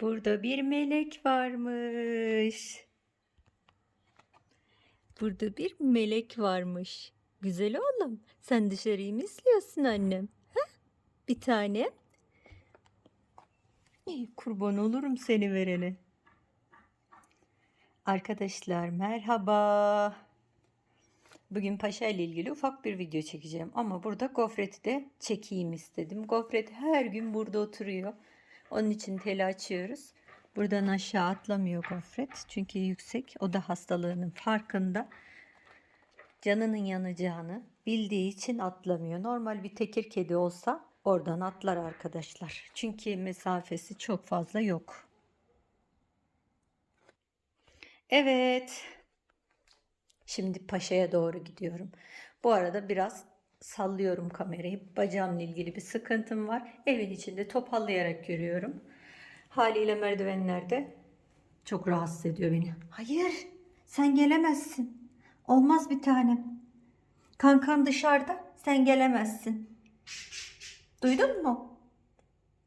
Burada bir melek varmış. Burada bir melek varmış. Güzel oğlum. Sen dışarıyı mı izliyorsun annem? Ha? Bir tane. Ey, kurban olurum seni verene. Arkadaşlar merhaba. Bugün Paşa ile ilgili ufak bir video çekeceğim ama burada gofreti de çekeyim istedim. Gofret her gün burada oturuyor. Onun için teli açıyoruz. Buradan aşağı atlamıyor gofret. Çünkü yüksek. O da hastalığının farkında. Canının yanacağını bildiği için atlamıyor. Normal bir tekir kedi olsa oradan atlar arkadaşlar. Çünkü mesafesi çok fazla yok. Evet. Şimdi paşaya doğru gidiyorum. Bu arada biraz sallıyorum kamerayı. Bacağımla ilgili bir sıkıntım var. Evin içinde topallayarak yürüyorum. Haliyle merdivenlerde çok rahatsız ediyor beni. Hayır, sen gelemezsin. Olmaz bir tanem. Kankan dışarıda, sen gelemezsin. Duydun mu?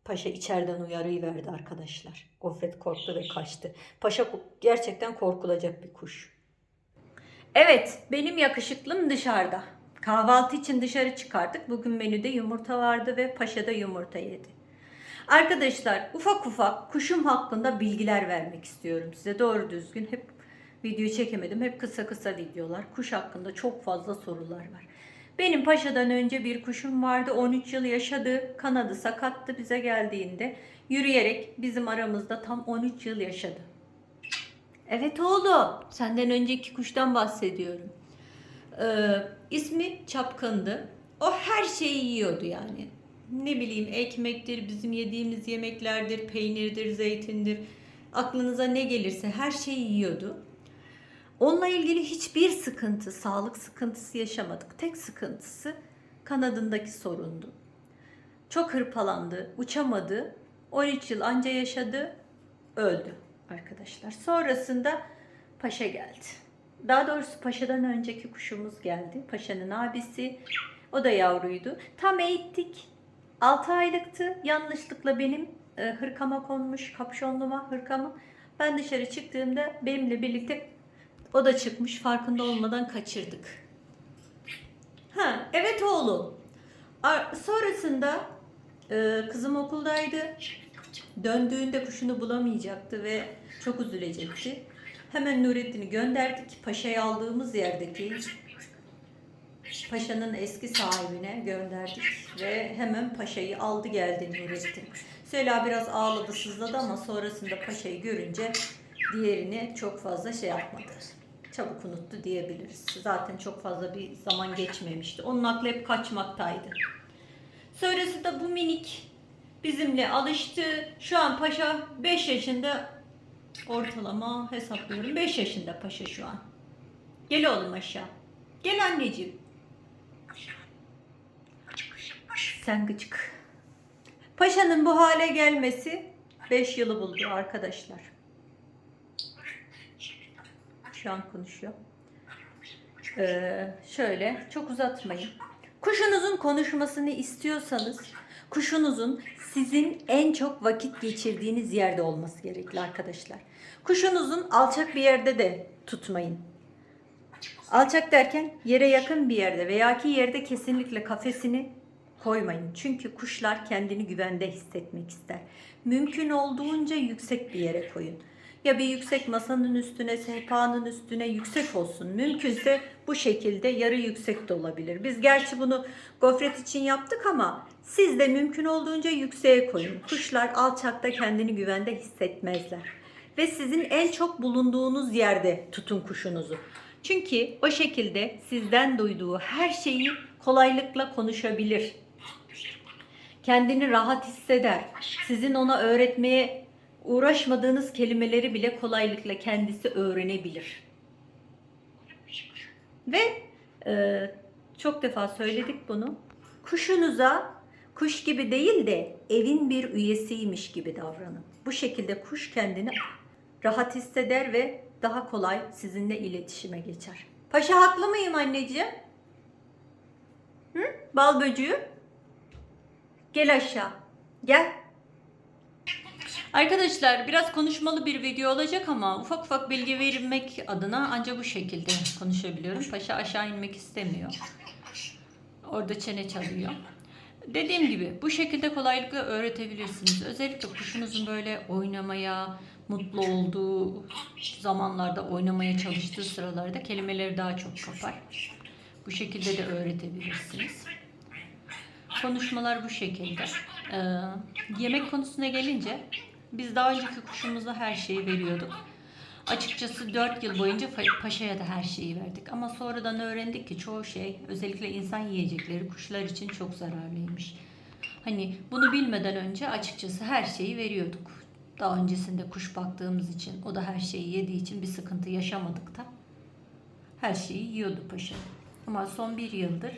Paşa içeriden uyarıyı verdi arkadaşlar. Gofret korktu ve kaçtı. Paşa gerçekten korkulacak bir kuş. Evet, benim yakışıklım dışarıda. Kahvaltı için dışarı çıkardık. Bugün menüde yumurta vardı ve paşa da yumurta yedi. Arkadaşlar ufak ufak kuşum hakkında bilgiler vermek istiyorum size. Doğru düzgün hep video çekemedim. Hep kısa kısa videolar. Kuş hakkında çok fazla sorular var. Benim paşadan önce bir kuşum vardı. 13 yıl yaşadı. Kanadı sakattı bize geldiğinde. Yürüyerek bizim aramızda tam 13 yıl yaşadı. Evet oğlum. Senden önceki kuştan bahsediyorum. Ee, ismi Çapkın'dı. O her şeyi yiyordu yani. Ne bileyim ekmektir, bizim yediğimiz yemeklerdir, peynirdir, zeytindir. Aklınıza ne gelirse her şeyi yiyordu. Onunla ilgili hiçbir sıkıntı, sağlık sıkıntısı yaşamadık. Tek sıkıntısı kanadındaki sorundu. Çok hırpalandı, uçamadı. 13 yıl anca yaşadı, öldü arkadaşlar. Sonrasında Paşa geldi. Daha doğrusu Paşa'dan önceki kuşumuz geldi. Paşa'nın abisi. O da yavruydu. Tam eğittik. 6 aylıktı. Yanlışlıkla benim e, hırkama konmuş. Kapşonluma hırkama. Ben dışarı çıktığımda benimle birlikte o da çıkmış. Farkında olmadan kaçırdık. Ha, evet oğlum. Ar- Sonrasında e, kızım okuldaydı. Döndüğünde kuşunu bulamayacaktı ve çok üzülecekti. Hemen Nurettin'i gönderdik. Paşa'yı aldığımız yerdeki Paşa'nın eski sahibine gönderdik ve hemen Paşa'yı aldı geldi Nurettin. Süheyla biraz ağladı sızladı ama sonrasında Paşa'yı görünce diğerini çok fazla şey yapmadı. Çabuk unuttu diyebiliriz. Zaten çok fazla bir zaman geçmemişti. Onun aklı hep kaçmaktaydı. Sonrasında bu minik bizimle alıştı. Şu an Paşa 5 yaşında ortalama hesaplıyorum. 5 yaşında Paşa şu an. Gel oğlum aşağı. Gel anneciğim. Sen gıcık. Paşa'nın bu hale gelmesi 5 yılı buldu arkadaşlar. Şu an konuşuyor. Ee, şöyle çok uzatmayın. Kuşunuzun konuşmasını istiyorsanız kuşunuzun sizin en çok vakit geçirdiğiniz yerde olması gerekli arkadaşlar. Kuşunuzun alçak bir yerde de tutmayın. Alçak derken yere yakın bir yerde veya ki yerde kesinlikle kafesini koymayın. Çünkü kuşlar kendini güvende hissetmek ister. Mümkün olduğunca yüksek bir yere koyun. Ya bir yüksek masanın üstüne, sehpanın üstüne yüksek olsun. Mümkünse bu şekilde yarı yüksek de olabilir. Biz gerçi bunu gofret için yaptık ama siz de mümkün olduğunca yükseğe koyun. Kuşlar alçakta kendini güvende hissetmezler. Ve sizin en çok bulunduğunuz yerde tutun kuşunuzu. Çünkü o şekilde sizden duyduğu her şeyi kolaylıkla konuşabilir. Kendini rahat hisseder. Sizin ona öğretmeye uğraşmadığınız kelimeleri bile kolaylıkla kendisi öğrenebilir. Ve e, çok defa söyledik bunu. Kuşunuza kuş gibi değil de evin bir üyesiymiş gibi davranın. Bu şekilde kuş kendini rahat hisseder ve daha kolay sizinle iletişime geçer. Paşa haklı mıyım anneciğim? Hı? Bal böcüğü? Gel aşağı. Gel. Arkadaşlar biraz konuşmalı bir video olacak ama ufak ufak bilgi vermek adına ancak bu şekilde konuşabiliyorum. Paşa aşağı inmek istemiyor. Orada çene çalıyor. Dediğim gibi bu şekilde kolaylıkla öğretebilirsiniz. Özellikle kuşunuzun böyle oynamaya, mutlu olduğu zamanlarda oynamaya çalıştığı sıralarda kelimeleri daha çok kapar. Bu şekilde de öğretebilirsiniz. Konuşmalar bu şekilde. Ee, yemek konusuna gelince biz daha önceki kuşumuza her şeyi veriyorduk. Açıkçası 4 yıl boyunca paşaya da her şeyi verdik. Ama sonradan öğrendik ki çoğu şey özellikle insan yiyecekleri kuşlar için çok zararlıymış. Hani bunu bilmeden önce açıkçası her şeyi veriyorduk. Daha öncesinde kuş baktığımız için o da her şeyi yediği için bir sıkıntı yaşamadık da her şeyi yiyordu paşa. Ama son bir yıldır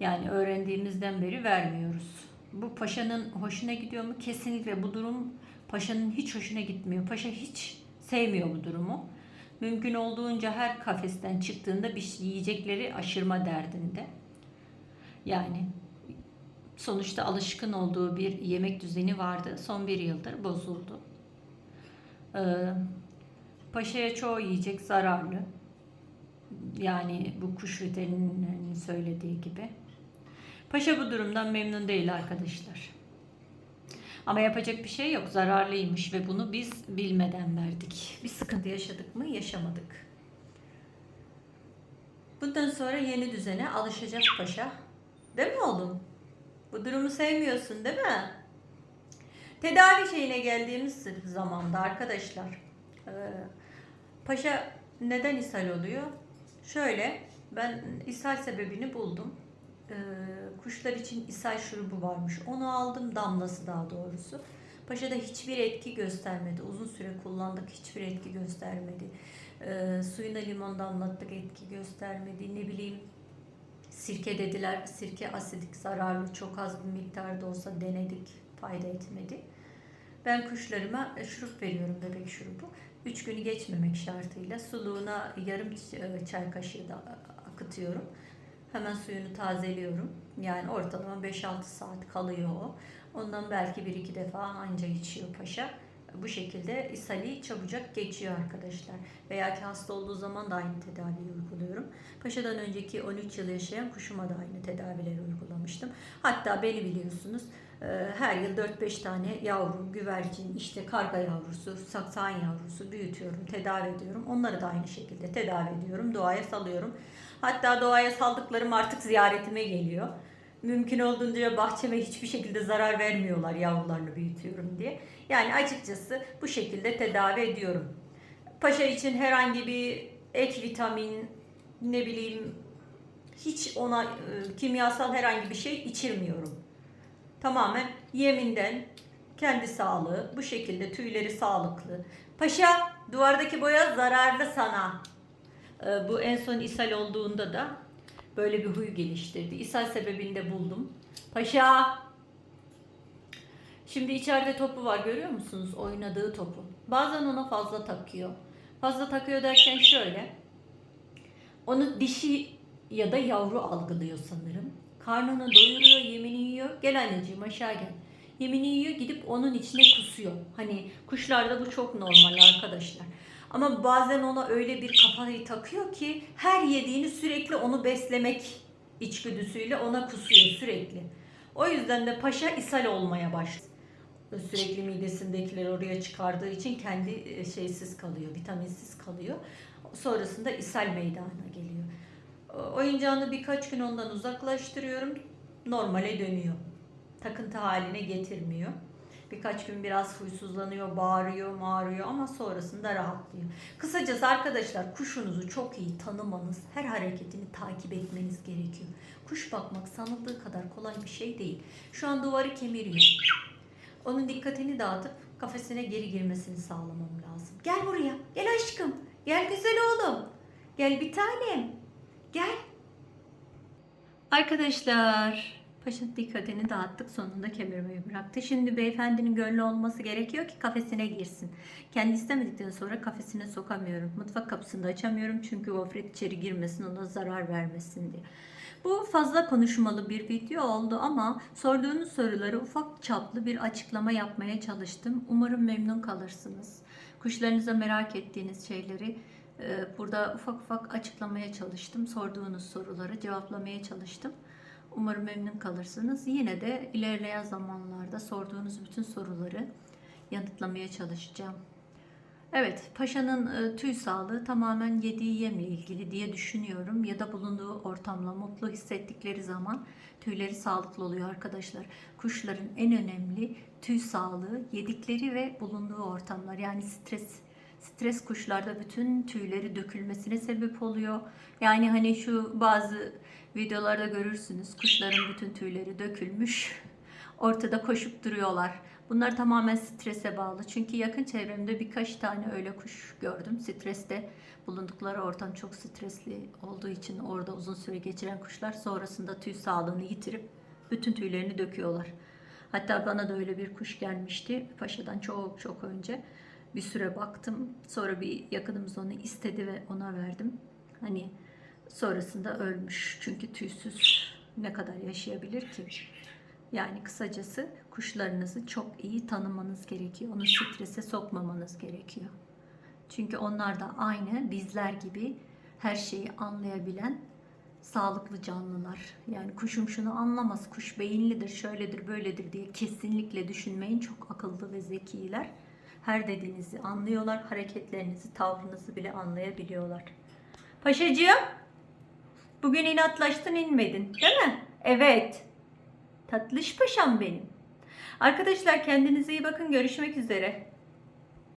yani öğrendiğimizden beri vermiyoruz. Bu paşanın hoşuna gidiyor mu? Kesinlikle bu durum paşanın hiç hoşuna gitmiyor. Paşa hiç sevmiyor bu durumu. Mümkün olduğunca her kafesten çıktığında bir şey yiyecekleri aşırma derdinde. Yani sonuçta alışkın olduğu bir yemek düzeni vardı. Son bir yıldır bozuldu. Ee, paşaya çoğu yiyecek zararlı. Yani bu kuş veterinerinin söylediği gibi. Paşa bu durumdan memnun değil arkadaşlar. Ama yapacak bir şey yok. Zararlıymış ve bunu biz bilmeden verdik. Bir sıkıntı yaşadık mı? Yaşamadık. Bundan sonra yeni düzene alışacak paşa. Değil mi oğlum? Bu durumu sevmiyorsun değil mi? Tedavi şeyine geldiğimiz zamanda arkadaşlar. e, Paşa neden ishal oluyor? Şöyle ben ishal sebebini buldum. Ee, kuşlar için ishal şurubu varmış. Onu aldım damlası daha doğrusu. Paşa'da hiçbir etki göstermedi. Uzun süre kullandık hiçbir etki göstermedi. Ee, suyuna limon damlattık etki göstermedi. Ne bileyim sirke dediler. Sirke asidik zararlı çok az bir miktarda olsa denedik fayda etmedi. Ben kuşlarıma şurup veriyorum bebek şurubu. 3 günü geçmemek şartıyla suluğuna yarım ç- çay kaşığı da akıtıyorum. Hemen suyunu tazeliyorum. Yani ortalama 5-6 saat kalıyor o. Ondan belki 1-2 defa anca içiyor paşa. Bu şekilde ishali çabucak geçiyor arkadaşlar. Veya ki hasta olduğu zaman da aynı tedaviyi uyguluyorum. Paşadan önceki 13 yıl yaşayan kuşuma da aynı tedavileri uygulamıştım. Hatta beni biliyorsunuz e, her yıl 4-5 tane yavru, güvercin, işte karga yavrusu, saksan yavrusu büyütüyorum, tedavi ediyorum. Onları da aynı şekilde tedavi ediyorum, doğaya salıyorum. Hatta doğaya saldıklarım artık ziyaretime geliyor. Mümkün olduğunca bahçeme hiçbir şekilde zarar vermiyorlar yavrularını büyütüyorum diye. Yani açıkçası bu şekilde tedavi ediyorum. Paşa için herhangi bir ek vitamin, ne bileyim hiç ona e, kimyasal herhangi bir şey içirmiyorum. Tamamen yeminden kendi sağlığı bu şekilde tüyleri sağlıklı. Paşa duvardaki boya zararlı sana. Ee, Bu en son ishal olduğunda da böyle bir huy geliştirdi. İshal sebebini de buldum. Paşa Şimdi içeride topu var görüyor musunuz? Oynadığı topu. Bazen ona fazla takıyor. Fazla takıyor derken şöyle. Onu dişi ya da yavru algılıyor sanırım. Karnını doyuruyor, yemini yiyor. Gel anneciğim aşağı gel. Yemini yiyor gidip onun içine kusuyor. Hani kuşlarda bu çok normal arkadaşlar. Ama bazen ona öyle bir kafayı takıyor ki her yediğini sürekli onu beslemek içgüdüsüyle ona kusuyor sürekli. O yüzden de paşa ishal olmaya başladı. Sürekli midesindekileri oraya çıkardığı için kendi e, şeysiz kalıyor, vitaminsiz kalıyor. Sonrasında ishal meydana geliyor. Oyuncağını birkaç gün ondan uzaklaştırıyorum. Normale dönüyor. Takıntı haline getirmiyor. Birkaç gün biraz huysuzlanıyor, bağırıyor, mağırıyor ama sonrasında rahatlıyor. Kısacası arkadaşlar kuşunuzu çok iyi tanımanız, her hareketini takip etmeniz gerekiyor. Kuş bakmak sanıldığı kadar kolay bir şey değil. Şu an duvarı kemiriyor. Onun dikkatini dağıtıp kafesine geri girmesini sağlamam lazım. Gel buraya. Gel aşkım. Gel güzel oğlum. Gel bir tanem. Gel. Arkadaşlar, paşa dikkatini dağıttık sonunda kemirmeyi bıraktı. Şimdi beyefendinin gönlü olması gerekiyor ki kafesine girsin. Kendi istemedikten sonra kafesine sokamıyorum. Mutfak kapısını da açamıyorum çünkü gofret içeri girmesin ona zarar vermesin diye. Bu fazla konuşmalı bir video oldu ama sorduğunuz soruları ufak çaplı bir açıklama yapmaya çalıştım. Umarım memnun kalırsınız. Kuşlarınıza merak ettiğiniz şeyleri e, burada ufak ufak açıklamaya çalıştım. Sorduğunuz soruları cevaplamaya çalıştım. Umarım memnun kalırsınız. Yine de ilerleyen zamanlarda sorduğunuz bütün soruları yanıtlamaya çalışacağım. Evet, paşanın e, tüy sağlığı tamamen yediği yemle ilgili diye düşünüyorum ya da bulunduğu ortamla mutlu hissettikleri zaman tüyleri sağlıklı oluyor arkadaşlar. Kuşların en önemli tüy sağlığı yedikleri ve bulunduğu ortamlar. Yani stres stres kuşlarda bütün tüyleri dökülmesine sebep oluyor. Yani hani şu bazı videolarda görürsünüz kuşların bütün tüyleri dökülmüş. Ortada koşup duruyorlar. Bunlar tamamen strese bağlı. Çünkü yakın çevremde birkaç tane öyle kuş gördüm. Streste bulundukları ortam çok stresli olduğu için orada uzun süre geçiren kuşlar sonrasında tüy sağlığını yitirip bütün tüylerini döküyorlar. Hatta bana da öyle bir kuş gelmişti. Paşadan çok çok önce bir süre baktım. Sonra bir yakınımız onu istedi ve ona verdim. Hani sonrasında ölmüş. Çünkü tüysüz ne kadar yaşayabilir ki? Yani kısacası kuşlarınızı çok iyi tanımanız gerekiyor. Onu strese sokmamanız gerekiyor. Çünkü onlar da aynı bizler gibi her şeyi anlayabilen sağlıklı canlılar. Yani kuşum şunu anlamaz, kuş beyinlidir, şöyledir, böyledir diye kesinlikle düşünmeyin. Çok akıllı ve zekiler. Her dediğinizi anlıyorlar, hareketlerinizi, tavrınızı bile anlayabiliyorlar. Paşacığım, bugün inatlaştın inmedin, değil mi? Evet. Tatlış paşam benim. Arkadaşlar kendinize iyi bakın. Görüşmek üzere.